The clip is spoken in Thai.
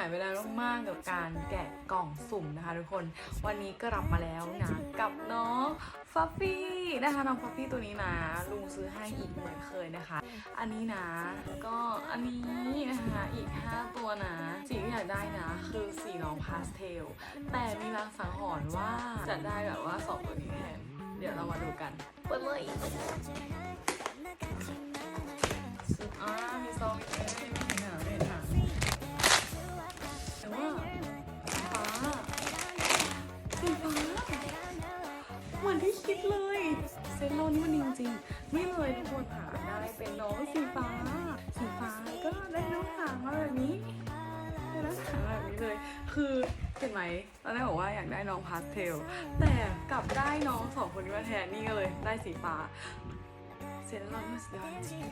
ายไปแล้วมากๆกับการแกะกล่องสุ่มนะคะทุกคนวันนี้กลับมาแล้วนะกับน้องฟัฟฟี่นะคะน้องฟัฟฟี่ตัวนี้นะลุงซื้อให้อีกเหมือนเคยนะคะ อันนี้นะก็อันนี้นะคะอีก 5 ตัวนะสีที่อยากได้นะ คือสีน้องพาสเทลแต่มีรางสังหรณ์ว่าจะได้แบบว่า2ตัวนี้แทนเดี๋ยวเรามาดูกันเปิดเลย มือนที่คิดเลยเซนโลนี่มันดีจริงๆไม่เลยทุกคนหาได้เป็นน้องสีฟ้า สีฟ้าก็ได้น้องหางมาแบบนี้ได้น้องหางมาแบบนี้เลย คือเห็นไหมตอนแรกบอกว่าอยากได้น้องพาสเทล แต่กลับได้น้องสองคนนี้มาแทนนี่ก็เลยได้สีฟ้าเซนโลนี่มันสุดยอดจริง